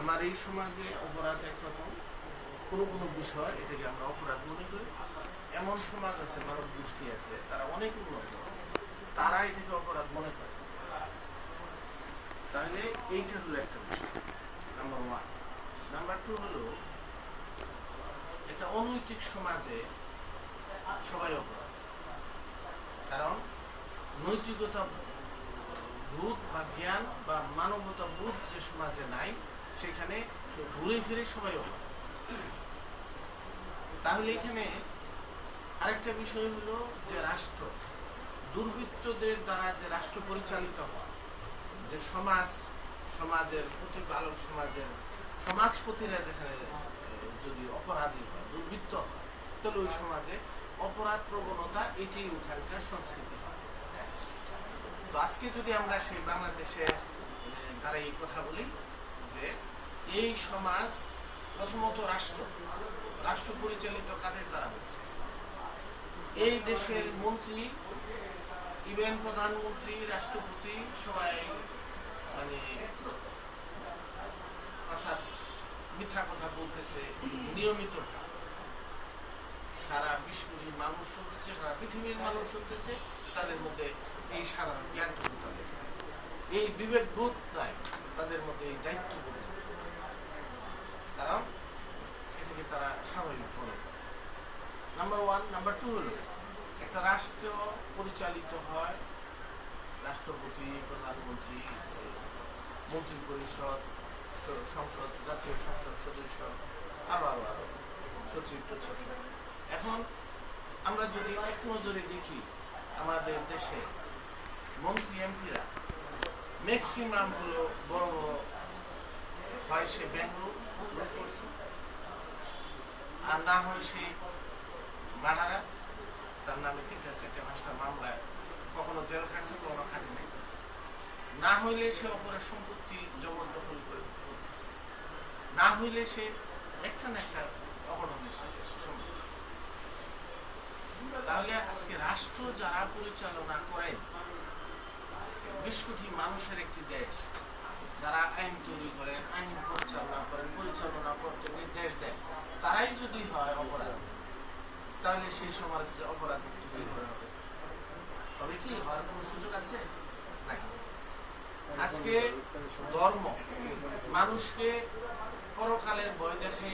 আমার এই সমাজে অপরাধ একরকম, কোনো কোনো বিষয় এটাকে আমরা অপরাধ মনে করি। এমন সমাজ আছে, মানব গোষ্ঠী আছে, তারা অনেক উন্নত। তারা এটাকে অপরাধ মনে করে। তাহলে এইটা হলো একটা বিষয় নাম্বার ওয়ান নাম্বার টু হলো, একটা অনৈতিক সমাজে সবাই অপরাধ। কারণ নৈতিকতা বোধ বা জ্ঞান বা মানবতা বোধ যে সমাজে নাই সেখানে ঘুরে ফিরে সবাই অপরাধ তাহলে এখানে আরেকটা বিষয় হলো যে রাষ্ট্র, দুর্বৃত্তদের দ্বারা যে রাষ্ট্র পরিচালিত হয়, যে সমাজ, সমাজের প্রতিপালক সমাজের সমাজপতিরা যেখানে যদি অপরাধী হয়, দুর্বৃত্ত হয়, তাহলে ওই সমাজে অপরাধ প্রবণতা এটি ওখানকার সংস্কৃতি হয়। তো আজকে যদি আমরা সেই বাংলাদেশে দ্বারা এই কথা বলি যে এই সমাজ প্রথমত রাষ্ট্র রাষ্ট্র পরিচালিত কাদের দ্বারা হচ্ছে? এই দেশের মন্ত্রী ইভেন প্রধানমন্ত্রী, রাষ্ট্রপতি সবাই মানে অর্থাৎ মিথ্যা কথা বলতেছে, নিয়মিত সারা বিশ্বজুড়ে মানুষ শুনতেছে, সারা পৃথিবীর মানুষ শুনতেছে, তাদের মধ্যে এই সাধারণ জ্ঞানটুকু তাদের। এই বিবেক বোধ নাই তাদের মধ্যে এই দায়িত্ব দায়িত্ববোধ নাই। কারণ এটাকে তারা স্বাভাবিক মনে করে নাম্বার টু হলো, একটা রাষ্ট্র পরিচালিত হয়, রাষ্ট্রপতি, প্রধানমন্ত্রী মন্ত্রী পরিষদ সংসদ, জাতীয় সংসদ সদস্য, আরও আরও আরও, সচিব টচিব এখন আমরা যদি এক নজরে দেখি, আমাদের দেশে মন্ত্রী, এমপিরা ম্যাক্সিমাম হলো বড় বড় হয় সে ব্যাঙ্গালোর আর না হয় সে তার নামে মামলায় কখনো জেল খাটছে, কখনো খাটে নাই। না হইলে সে অপরের সম্পত্তি করে করতেছে। না হইলে সে একটা না একটা সাথে তাহলে আজকে রাষ্ট্র যারা পরিচালনা করেন, বিশ কোটি মানুষের একটি দেশ, যারা আইন তৈরি করেন আইন পরিচালনা করেন, পরিচালনা করতে নির্দেশ দেন তারাই যদি হয় অপরাধ। তাহলে সেই সমাজে অপরাধ তৈরি করা হবে। তবে কি, হওয়ার কোনো সুযোগ আছে? নাই। আজকে ধর্ম, মানুষকে পরকালের ভয় দেখে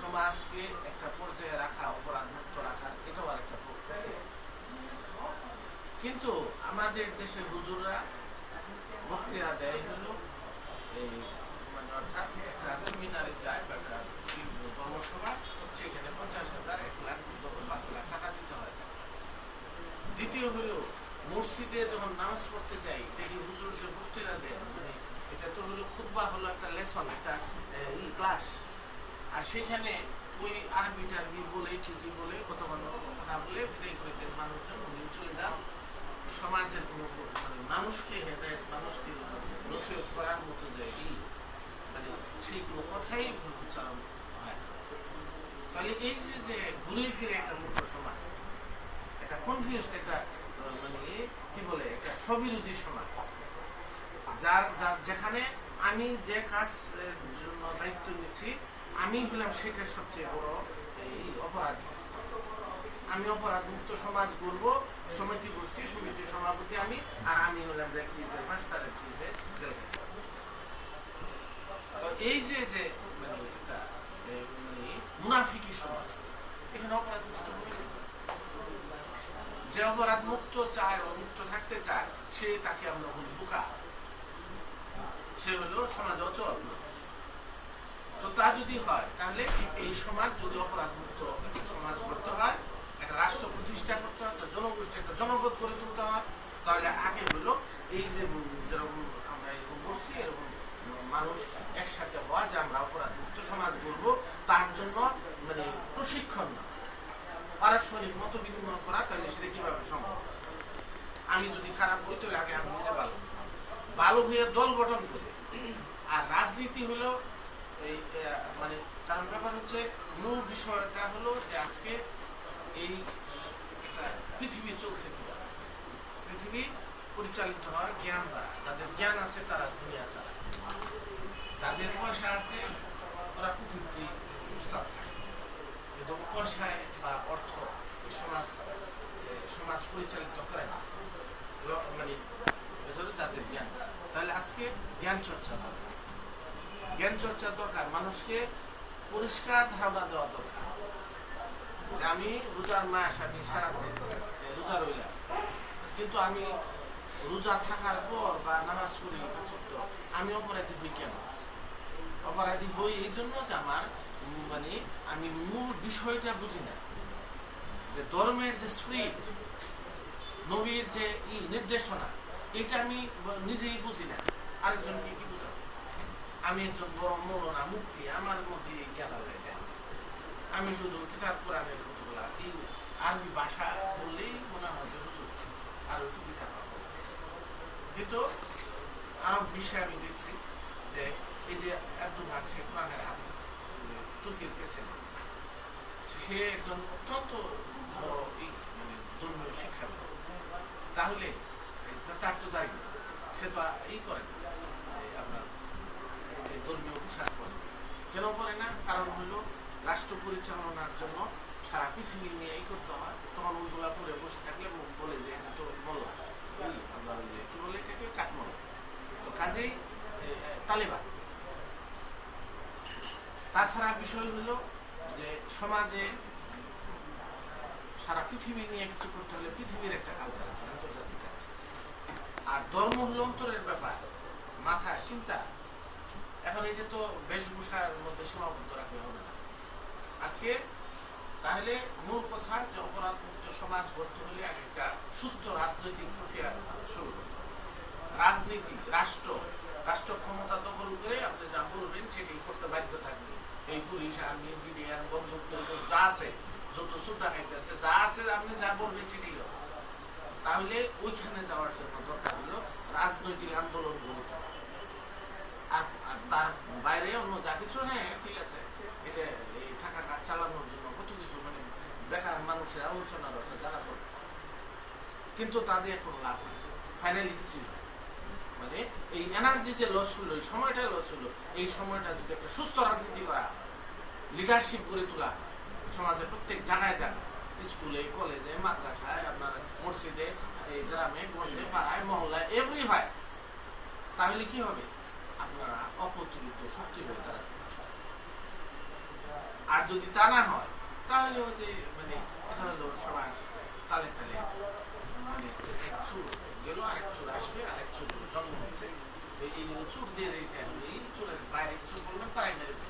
সমাজকে একটা পর্যায়ে রাখা, অপরাধ মুক্ত রাখার, এটাও আরেকটা প্রক্রিয়া কিন্তু আমাদের দেশে হুজুররা বক্তৃতা দেয় হলো, এই মানে অর্থাৎ একটা সেমিনারে যায় বা একটা ধর্মসভা সেখানে পঞ্চাশ হাজার এক লাখ যখন পাঁচ লাখ টাকা দিতে হয় দ্বিতীয় হলো, মসজিদে যখন নামাজ পড়তে যাই, দেখি হুজুর যে বক্তৃতা মানে এটা তো হলো খুববা হলো একটা লেসন একটা ক্লাস আর সেখানে ওই আরবি টারবি বলে, ঠিকই বলে কত কথা বলে বিদায় করে দেন মানুষজন উনি চলে যান সমাজের কোনো মানে মানুষকে হেদায়ত, মানুষকে নসিহত করার মতো যে মানে সেই কোনো কথাই উচ্চারণ। তাহলে এই যে যে ঘুরে ফিরে একটা মুক্ত সমাজ, একটা কনফিউজড একটা মানে কি বলে, একটা স্ববিরোধী সমাজ, যার যার যেখানে আমি যে কাজের জন্য দায়িত্ব নিচ্ছি, আমি হলাম সেটা সবচেয়ে বড় এই অপরাধী। আমি অপরাধ মুক্ত সমাজ গড়ব, সমিতি করছি সমিতির সভাপতি আমি, আর আমি হলাম রেফ্রিজের মাস্টার রেফ্রিজের জেল তো এই যে যে মানে মানে মুনাফিকি সমাজ। এখানে অপরাধ মুক্ত যে অপরাধ মুক্ত চায় বা মুক্ত থাকতে চায়, সে তাকে আমরা বলি বোকা। সে হলো সমাজ অচল। তো তা যদি হয়, তাহলে এই সমাজ যদি অপরাধ মুক্ত একটা সমাজ করতে হয়, একটা রাষ্ট্র প্রতিষ্ঠা করতে হয়, একটা জনগোষ্ঠী, একটা জনপদ করে তুলতে হয়, তাহলে আগে হলো এই যে যেরকম আমরা এরকম বসছি এরকম মানুষ একসাথে হওয়া যে আমরা অপরাধ মুক্ত সমাজ করব তার জন্য মানে প্রশিক্ষণ না। পারস্পরিক মত বিনিময় করা, তাহলে সেটা কীভাবে সম্ভব? আমি যদি খারাপ হই, তাহলে আগে আমি নিজে ভালো ভালো হয়ে দল গঠন করি। আর রাজনীতি হলো এই মানে কারণ ব্যাপার হচ্ছে, মূল বিষয়টা হলো যে আজকে এই পৃথিবী চলছে পৃথিবী পরিচালিত হয় জ্ঞান দ্বারা, যাদের জ্ঞান আছে তারা দুনিয়া চালায়। যাদের পয়সা আছে, ওরা কুকীর্তি উস্তাদ থাকে। পয়সায় বা অর্থ সমাজ সমাজ পরিচালিত করে না মানে যাদের জ্ঞান তাহলে আজকে জ্ঞান চর্চা দরকার। জ্ঞান চর্চা দরকার, মানুষকে পরিষ্কার ধারণা দেওয়া দরকার। যে আমি রোজার মাস, আমি সারাদিন রোজা রইলাম। কিন্তু আমি রোজা থাকার পর বা নামাজ পড়ি আমি অপরাধী হই কেন? অপরাধী হই এই জন্য যে আমার মানে আমি মূল বিষয়টা বুঝি না যে ধর্মের যে স্পিরিট, নবীর যে নির্দেশনা, এটা আমি নিজেই বুঝি না আরেকজনকে কি বুঝাবো আমি একজন বড় মৌলনা মুক্তি আমার মধ্যে জ্ঞান এটা। আমি শুধু কিতাব, কোরআনের কতগুলা এই আরবি ভাষা বললেই মনে হয় যে আর হব। কিন্তু আরব বিষয়ে আমি দেখছি যে এই যে এরদোগান সে কোরআনের হাদিস তুর্কির প্রেসিডেন্ট, সে একজন অত্যন্ত বড় মানে ধর্মীয় শিক্ষাবিদ। তাহলে তার তো দাঁড়িয়ে সে তো এই করে না। আপনার যে ধর্মীয় পোশাক পরে কেন পরে না? কারণ হলো, রাষ্ট্র পরিচালনার জন্য সারা পৃথিবী নিয়ে এই করতে হয়। তখন ওইগুলা পরে বসে থাকলে বলে যে এটা তো মোল্লা। ওই আপনার যে কি বলে এটাকে কাঠমোড়া তো কাজেই তালেবান। তাছাড়া বিষয় হলো যে সমাজে সারা পৃথিবী নিয়ে কিছু করতে হলে পৃথিবীর একটা কালচার আছে, আন্তর্জাতিক কালচার আর ধর্ম হলো অন্তরের ব্যাপার, মাথা, চিন্তা। এখন এই যে তো বেশভূষার মধ্যে সীমাবদ্ধ রাখলে হবে না। আজকে তাহলে মূল কথা যে অপরাধ মুক্ত সমাজ গড়তে হলে আগে একটা সুস্থ রাজনৈতিক প্রক্রিয়া শুরু করতে হবে। রাজনীতি, রাষ্ট্র রাষ্ট্র ক্ষমতা দখল করে আপনি যা বলবেন থাকবে এই পুলিশ আর্মি বিডিআর বন্দুক যা আছে, যত সুটা খাইতেছে, যা আছে আপনি যা বলবেন সেটাই তাহলে ওইখানে যাওয়ার জন্য দরকার হলো রাজনৈতিক আন্দোলন গুরুত্ব আর তার বাইরে অন্য যা কিছু হ্যাঁ ঠিক আছে, এটা এই টাকা কাজ চালানোর জন্য কত কিছু মানে বেকার মানুষের আলোচনা দরকার জানা দরকার কিন্তু তাদের কোনো লাভ নেই। ফাইনালি কিছুই হয় মানে এই এনার্জি যে লস হলো সময়টা লস হলো, এই সময়টা যদি একটা সুস্থ রাজনীতি করা হয় লিডারশিপ গড়ে তোলা। হয়, সমাজে প্রত্যেক জায়গায় জায়গায় স্কুলে কলেজে মাদ্রাসায় আপনার মসজিদে এই গ্রামে গঞ্জে পাড়ায় মহল্লায় এভরি হয়। তাহলে কি হবে? আপনারা অপ্রতিরোধ শক্তি হয়ে দাঁড়াতে আর যদি তা না হয় তাহলে ওই যে মানে এটা হলো সবার তালে তালে মানে চুর গেল আরেক চুর আসবে আরেক চুর জন্ম হচ্ছে। এই চুরদের এইটা এই চুরের বাইরে কিছু বলবেন তারাই মেরে ফেলবে। তো।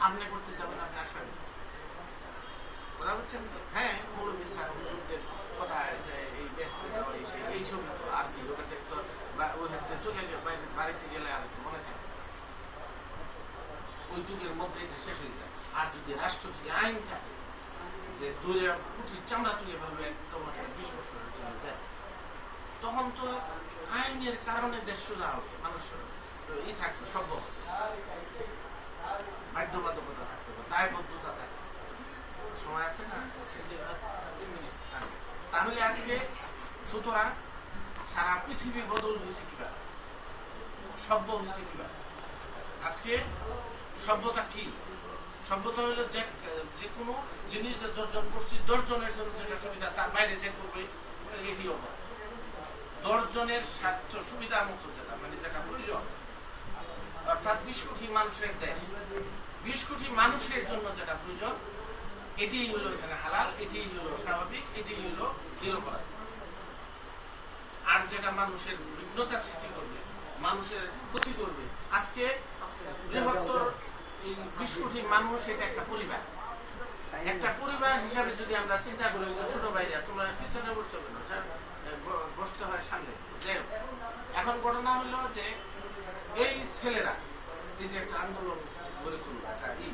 আপনি করতে যাবেন, আপনি আসামি কথা বলছেন? হ্যাঁ মৌলবী স্যার হুজুরদের কথা এই ব্যস্ত যাওয়া এই সেই, এই ছবি তো আর কি ওটা দেখতো বা- ওই হাতে চলে গেলে, বাইরে, বাড়িতে গেলে আর কিছু মনে থাকে। ওই যুগের মধ্যে এটা শেষ হয়ে যায়। আর যদি রাষ্ট্র, যদি আইন থাকে, যে দূরে কুটির চামড়া তুলে ফেলবে, একদম বিশ বছরের জন্য যায়। তখন তো আইনের কারণে দেশ সোজা হবে, মানুষের ই থাকবে হবে। বাধ্যবাধকতা থাকতে হবে, দায়বদ্ধতা থাকতে সময় আছে না? আছে। তাহলে আজকে সুতরাং সারা পৃথিবী বদল হয়েছে কীভাবে? সভ্য হয়েছে কীভাবে? আজকে সভ্যতা কি? সভ্যতা হলো যে যে কোনো জিনিস যে দর্জন করছি দর্জনের জন্য যেটা সুবিধা, তার বাইরে যে করবে, এটি অপরাধ। দর্জনের স্বার্থ সুবিধা মতো যেটা মানে যেটা প্রয়োজন, অর্থাৎ বিশ মানুষের দেশ। বিশ কোটি মানুষের জন্য যেটা প্রয়োজন এটি হলো এখানে হালাল এটি হলো স্বাভাবিক এটি হলো নিরপরাধ আর যেটা মানুষের বিঘ্নতা সৃষ্টি করবে, মানুষের ক্ষতি করবে, আজকে বৃহত্তর বিশ কোটি মানুষ এটা একটা পরিবার একটা পরিবার হিসাবে যদি আমরা চিন্তা করি ছোট ভাইরা, তোমরা পিছনে বসতে হবে না বসতে হয় সামনে যাই। এখন ঘটনা হলো যে এই ছেলেরা, এই যে একটা আন্দোলন গড়ে একটা ই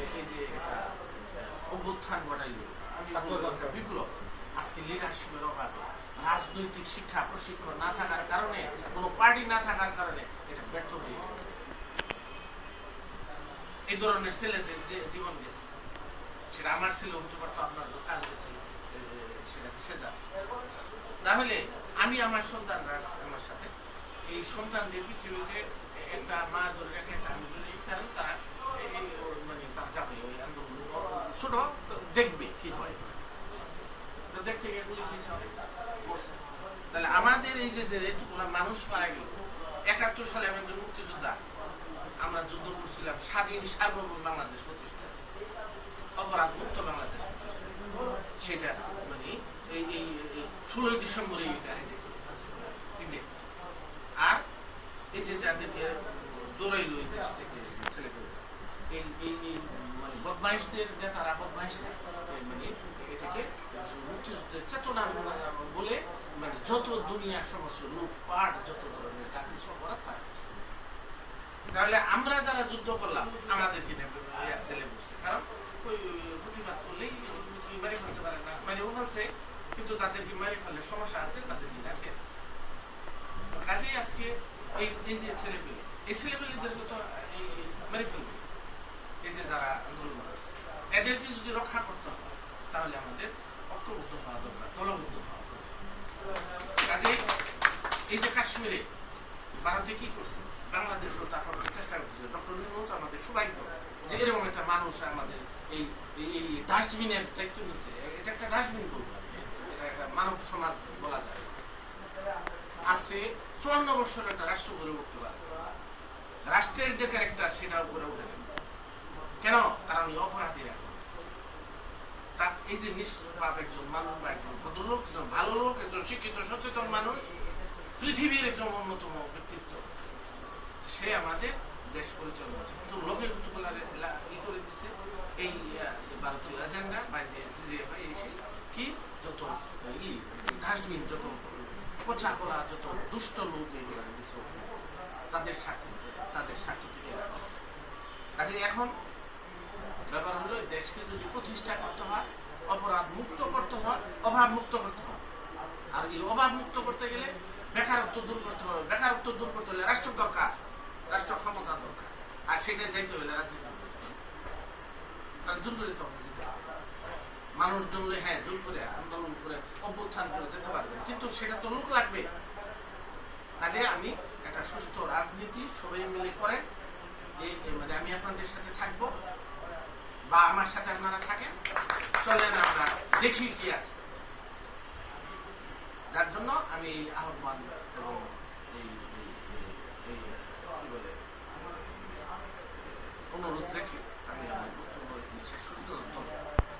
এই যে একটা অভ্যুত্থান ঘটাইল একটা বিপ্লব আজকে লিডারশিপের অভাবে রাজনৈতিক শিক্ষা প্রশিক্ষণ না থাকার কারণে কোনো পার্টি না থাকার কারণে এটা ব্যর্থ হয়ে এই ধরনের ছেলেদের যে জীবন গেছে সেটা আমার ছেলে হতে পারতো আপনার দোকান গেছে সেটা সে যাবে তাহলে আমি আমার সন্তানরা আছে আমার সাথে এই সন্তানদের পিছিয়ে যে মানে ছোট দেখবে কি হয়। দেখতে গিয়ে গুলি খেয়েছে অনেক মরছে। তাহলে আমাদের এই যে যে এতগুলা মানুষ মারা গেল, একাত্তর সালে আমি একজন মুক্তিযোদ্ধা। আমরা যুদ্ধ করছিলাম, স্বাধীন সার্বভৌম বাংলাদেশ প্রতিষ্ঠা। অপরাধ মুক্ত বাংলাদেশ সেটা মানে এই ষোলোই ডিসেম্বরে এটা hijack করে ফেলছে। India। আর এই যে যাদেরকে দৌড়াইল এই দেশ থেকে ছেলেগুলো মানে বদমাইশদের নেতারা বদমাইশরা মানে এটাকে মুক্তিযুদ্ধের চেতনা বলে মানে যত দুনিয়ার সমস্ত লুটপাট যত ধরনের চাকরি সব তারা তাহলে আমরা যারা যুদ্ধ করলাম, আমাদেরকে জেলে বসছে। কারণ ওই প্রতিবাদ করলেই মেরে ফেলতে পারে না? মেরেও ফেলছে কিন্তু যাদেরকে মেরে ফেলে সমস্যা আছে, তাদেরকে রাখে কাজেই আজকে এই যে ছেলেপেলে, এই ছেলেপেলেদেরকে তো মেরে ফেলবে। এদেরকে যদি রক্ষা করতে হয়, তাহলে আমাদের ঐক্যবদ্ধ হওয়া দরকার, দলবদ্ধ হওয়া এই যে কাশ্মীরে ভারতে কি করছে, বাংলাদেশও তা করার চেষ্টা করছে। ডক্টর আমাদের সৌভাগ্য যে এরকম একটা মানুষ আমাদের এই, এই- ডাস্টবিনের দায়িত্ব নিছে এটা একটা ডাস্টবিন বলব এটা একটা মানব সমাজ বলা যায়। আছে চুয়ান্ন বছর একটা রাষ্ট্র গড়ে উঠতে পারে। রাষ্ট্রের যে ক্যারেক্টার সেটাও গড়ে উঠে। কেন? কারণ এই অপরাধীরা। এখন তার এই যে নিষ্পাপ একজন মানুষ বা একজন ভদ্রলোক, একজন ভালো লোক, একজন শিক্ষিত, সচেতন মানুষ, পৃথিবীর একজন অন্যতম ব্যক্তিত্ব। সে আমাদের দেশ পরিচালনা করছে। কিন্তু লোকে কুতুগুলা ই করে দিছে। এই ভারতীয় এজেন্ডা বা যে হয়, এই সেই কি? যত, ই ডাস্টবিন যত পচা কলা যত দুষ্ট লোক এগুলো দিছে তাদের স্বার্থে, তাদের স্বার্থ থেকে কাজে এখন ব্যাপার হলো, দেশকে যদি প্রতিষ্ঠা করতে হয়, অপরাধ মুক্ত করতে হয়, অভাব মুক্ত করতে হয়। আর এই অভাব মুক্ত করতে গেলে বেকারত্ব দূর করতে হবে। বেকারত্ব দূর করতে হলে রাষ্ট্র দরকার, রাষ্ট্র ক্ষমতা দরকার। আর সেটা যাইতে হলে রাজনীতি। কারণ জোর করে। মানুষ জমলে হ্যাঁ জোর করে আন্দোলন করে অভ্যুত্থান করে যেতে পারবে কিন্তু সেটা তো লোক লাগবে। কাজে আমি একটা সুস্থ রাজনীতি সবাই মিলে এই এই মানে আমি আপনাদের সাথে থাকব। বা আমার সাথে আপনারা থাকেন, চলেন আমরা দেখি কি আছে। যার জন্য আমি আহ্বান এবং অনুরোধ রেখে।